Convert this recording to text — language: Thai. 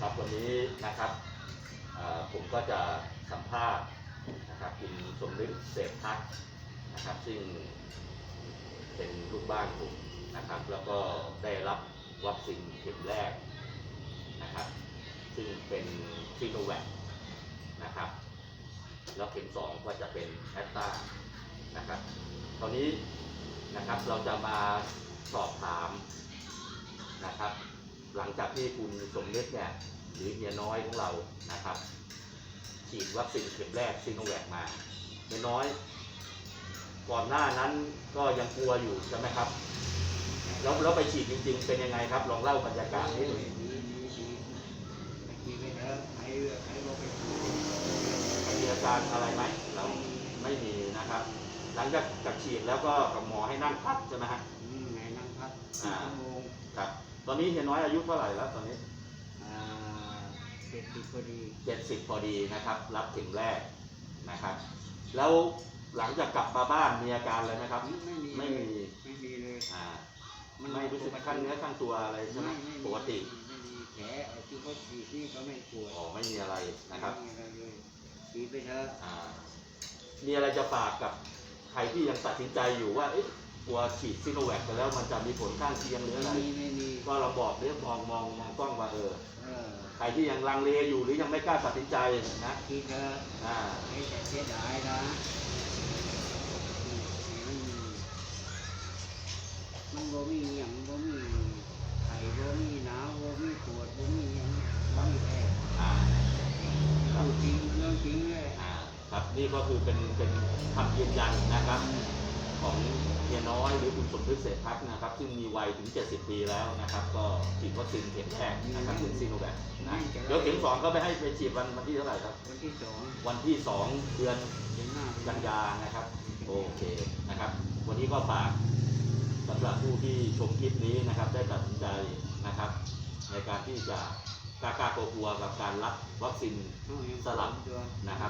ครับวันนี้นะครับผมก็จะสัมภาษณ์นะครับคุณสมฤทธิ์เศรษฐทักนะครับ ซึ่งเป็นลูกบ้านผมนะครับ แล้วก็ได้รับวัคซีนเข็มแรกนะครับ ซึ่งเป็นซีโนแวคนะครับ แล้วเข็มสองก็จะเป็นแอสตรานะครับ ตอนนี้นะครับเราจะมา ที่คุณสมเนึกเนี่ยหรือเฮียน้อยของเรานะครับ ฉีดวัคซีนเข็มแรกซีโนแวคมาเฮียน้อย ก่อนหน้านั้นก็ยังกลัวอยู่ใช่ไหมครับแล้วแล้วไปฉีดจริง ๆ เป็นยังไงครับลองเล่าบรรยากาศนิดหนึงดีดีดีดีไปเถอะให้ห้เราไปดูมีอาการอะไรไหมเราไม่มีนะครับ หลังจากจากฉีดแล้วก็กับหมอให้นั่งพักใช่ไหมฮะอืมไหนนั่งพักอ่าครับ อนนี้เฮียน้อยอายุเท่าไหร่แล้วตอนนี้อ่าเจ็ดสิบพอดีเจ็ดสิบพอดีนะครับ รับเข็มแรกนะครับ แล้วหลังจากกลับมาบ้านมีอาการอะไรไหมครับ ไม่มีไม่มีไม่มีเลยอ่าไม่รู้สึกขั้นเนื้อขั้นตัวอะไรใช่ไหมไม่ไม่มีปกติไม่มีแผลไอ้ที่เขาฉีดนี่ก็ไม่ปวดอ๋อไม่มีอะไรนะครับไม่มีอะไรเลยดีไปเถอะอ่ามีอะไรจะฝากกับใครที่ยังตัดสินใจอยู่ว่าเอ๊ะ กลัวฉีดซิโนแวคไปแล้วมันจะมีผลข้างเคียงหรืออะไร ไม่มีไม่มีก็เราบอกเรื่องมองมองมองกล้องว่าเออ เออใครที่ยังลังเลอยู่หรือยังไม่กล้าตัดสินใจนะคิดเถอะอ่าไม่แต่เสียดายนะอืมมันบ่มีอย่างบ่มีไข่บ่มีหนาวบ่มีปวดบ่มีอย่างบ่มีแผลอ่าครัพูบดจริงเรื่องจริงเลย อ่าครับนี่ก็คือเป็นเป็นคำยืนยันนะครับ ของเฮียน้อยหรือคุณสมฤทธิ์เศรษฐทักษ์นะครับ ซึ่งมีวัยถึง 70 ปีแล้วนะครับ ก็ฉีดวัคซีนเข็มแรกนะครับคือซีโนแวคนะเดี๋ยวเข็มสองก็ไปให้ไปฉีดวันวันที่เท่าไหร่ครับ วันที่สองวันที่2เดือนเดือนหน้ากันยานะครับ โอเคนะครับ วันนี้ก็ฝากสำหรับผู้ที่ชมคลิปนี้นะครับ ได้ตัดสินใจนะครับ ในการที่จะกล้ากล้ากลัวๆกับการรับวัคซีนสลับตัวนะครับ